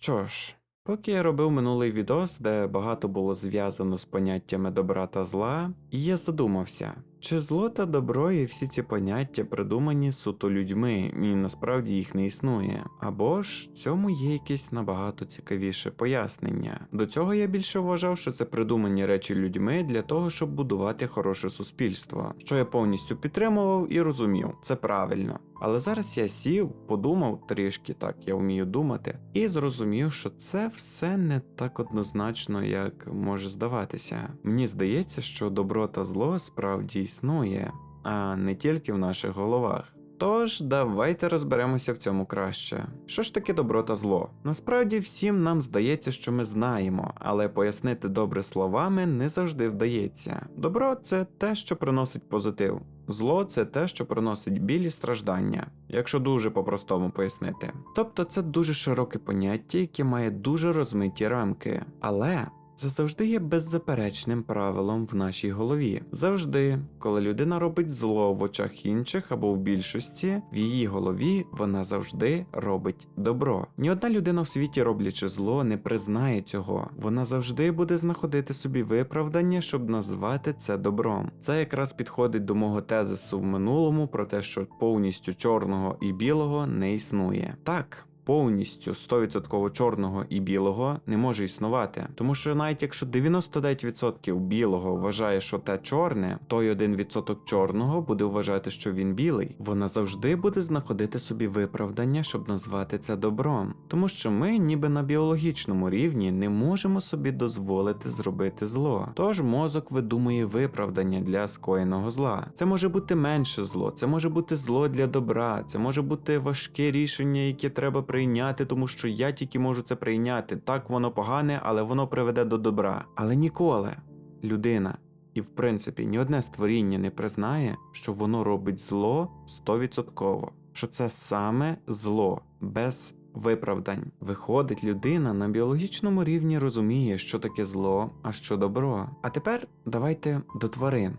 Що ж, поки я робив минулий відос, де багато було зв'язано з поняттями добра та зла, я задумався, чи зло та добро і всі ці поняття придумані суто людьми, і насправді їх не існує. Або ж цьому є якесь набагато цікавіше пояснення. До цього я більше вважав, що це придумані речі людьми для того, щоб будувати хороше суспільство, що я повністю підтримував і розумів, це правильно. Але зараз я сів, подумав трішки, так я вмію думати, і зрозумів, що це все не так однозначно, як може здаватися. Мені здається, що добро та зло справді існує, а не тільки в наших головах. Тож давайте розберемося в цьому краще. Що ж таке добро та зло? Насправді всім нам здається, що ми знаємо, але пояснити добре словами не завжди вдається. Добро це те, що приносить позитив. Зло це те, що приносить білі страждання, якщо дуже по-простому пояснити. Тобто це дуже широке поняття, яке має дуже розмиті рамки. Але це завжди є беззаперечним правилом в нашій голові. Завжди, коли людина робить зло в очах інших або в більшості, в її голові вона завжди робить добро. Ні одна людина в світі, роблячи зло, не признає цього. Вона завжди буде знаходити собі виправдання, щоб назвати це добром. Це якраз підходить до мого тезису в минулому про те, що повністю чорного і білого не існує. Так. Повністю 100% чорного і білого не може існувати, тому що навіть якщо 99% білого вважає, що те чорне, той 1% чорного буде вважати, що він білий. Вона завжди буде знаходити собі виправдання, щоб назвати це добром, тому що ми, ніби на біологічному рівні, не можемо собі дозволити зробити зло. Тож мозок видумує виправдання для скоєного зла. Це може бути менше зло, це може бути зло для добра, це може бути важке рішення, яке треба прийняти, тому що я тільки можу це прийняти. Так воно погане, але воно приведе до добра. Але ніколи людина. І, в принципі, ні одне створіння не признає, що воно робить зло 100%, що це саме зло, без виправдань. Виходить, людина на біологічному рівні розуміє, що таке зло, а що добро. А тепер давайте до тварин.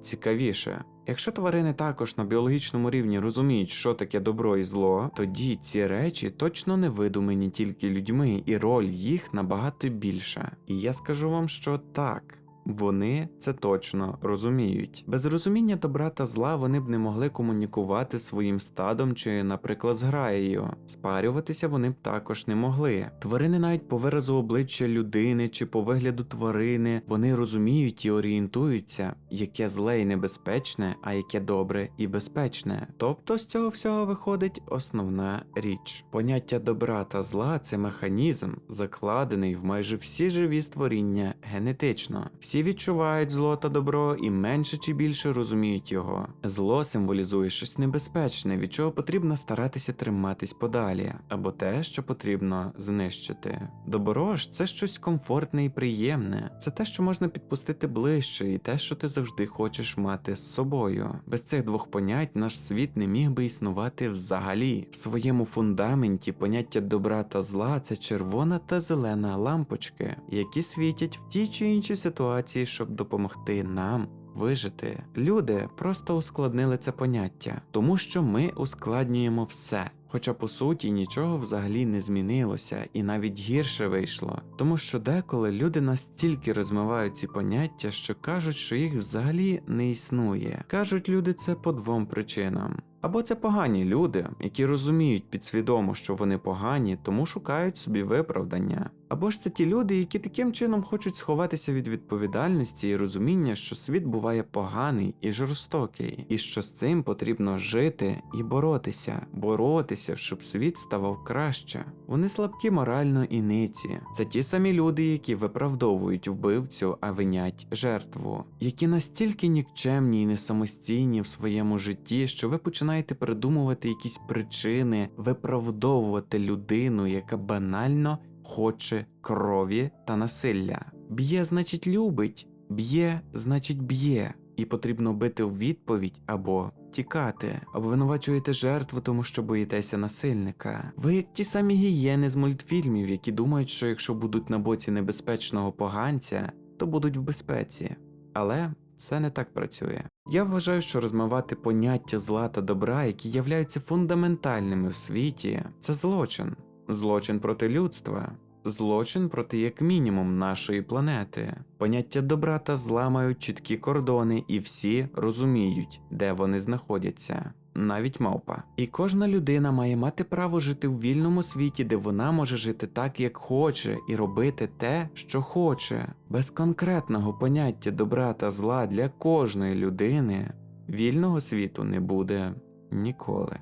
Цікавіше, якщо тварини також на біологічному рівні розуміють, що таке добро і зло, тоді ці речі точно не видумані тільки людьми, і роль їх набагато більша. І я скажу вам, що так. Вони це точно розуміють. Без розуміння добра та зла вони б не могли комунікувати своїм стадом чи, наприклад, з граєю. Спарюватися вони б також не могли. Тварини навіть по виразу обличчя людини чи по вигляду тварини вони розуміють і орієнтуються, яке зле і небезпечне, а яке добре і безпечне. Тобто з цього всього виходить основна річ. Поняття добра та зла це механізм, закладений в майже всі живі створіння генетично. Всі відчувають зло та добро і менше чи більше розуміють його. Зло символізує щось небезпечне, від чого потрібно старатися триматись подалі, або те, що потрібно знищити. Добро ж це щось комфортне і приємне, це те, що можна підпустити ближче, і те, що ти завжди хочеш мати з собою. Без цих двох понять наш світ не міг би існувати взагалі. В своєму фундаменті поняття добра та зла це червона та зелена лампочки, які світять в тій чи іншій ситуації, щоб допомогти нам. Вижити люди просто ускладнили це поняття, тому що ми ускладнюємо все. Хоча по суті нічого взагалі не змінилося і навіть гірше вийшло, тому що деколи люди настільки розмивають ці поняття, що кажуть, що їх взагалі не існує. Кажуть люди це по двом причинам. Або це погані люди, які розуміють підсвідомо, що вони погані, тому шукають собі виправдання. Або ж це ті люди, які таким чином хочуть сховатися від відповідальності і розуміння, що світ буває поганий і жорстокий, і що з цим потрібно жити і боротися, боротися, щоб світ ставав краще. Вони слабкі морально і ниці. Це ті самі люди, які виправдовують вбивцю, а винять жертву, які настільки нікчемні і несамостійні в своєму житті, що ви починаєте придумувати якісь причини, виправдовувати людину, яка банально хоче крові та насилля. Б'є, значить, любить, б'є, значить, б'є, і потрібно бити в відповідь або тікати. Обвинувачуєте жертву, тому що боїтеся насильника. Ви як ті самі гієни з мультфільмів, які думають, що якщо будуть на боці небезпечного поганця, то будуть в безпеці. Але це не так працює. Я вважаю, що розмивати поняття зла та добра, які являються фундаментальними в світі, це злочин. Злочин проти людства, злочин проти як мінімум нашої планети. Поняття добра та зла мають чіткі кордони, і всі розуміють, де вони знаходяться. Навіть мавпа. І кожна людина має мати право жити в вільному світі, де вона може жити так, як хоче, і робити те, що хоче. Без конкретного поняття добра та зла для кожної людини вільного світу не буде ніколи.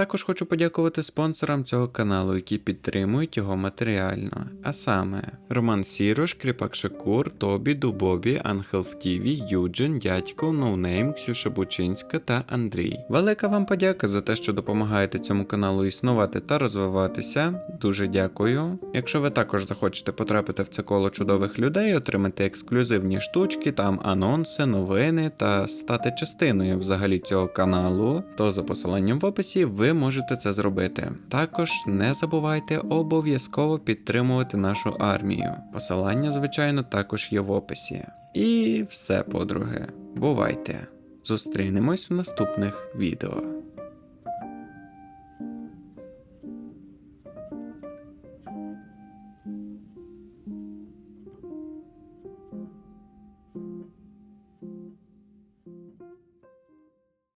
Також хочу подякувати спонсорам цього каналу, які підтримують його матеріально. А саме Роман Сірош, Кріпак Шакур, Тобі, Дубобі, Ангел в Тіві, Юджин, Дядько, Ноунейм, Ксюша Бучинська та Андрій. Велика вам подяка за те, що допомагаєте цьому каналу існувати та розвиватися. Дуже дякую. Якщо ви також захочете потрапити в це коло чудових людей, отримати ексклюзивні штучки, там анонси, новини та стати частиною взагалі цього каналу, то за посиланням в описі ви можете це зробити. Також не забувайте обов'язково підтримувати нашу армію. Посилання, звичайно, також є в описі. І все, подруги, бувайте! Зустрінемось у наступних відео.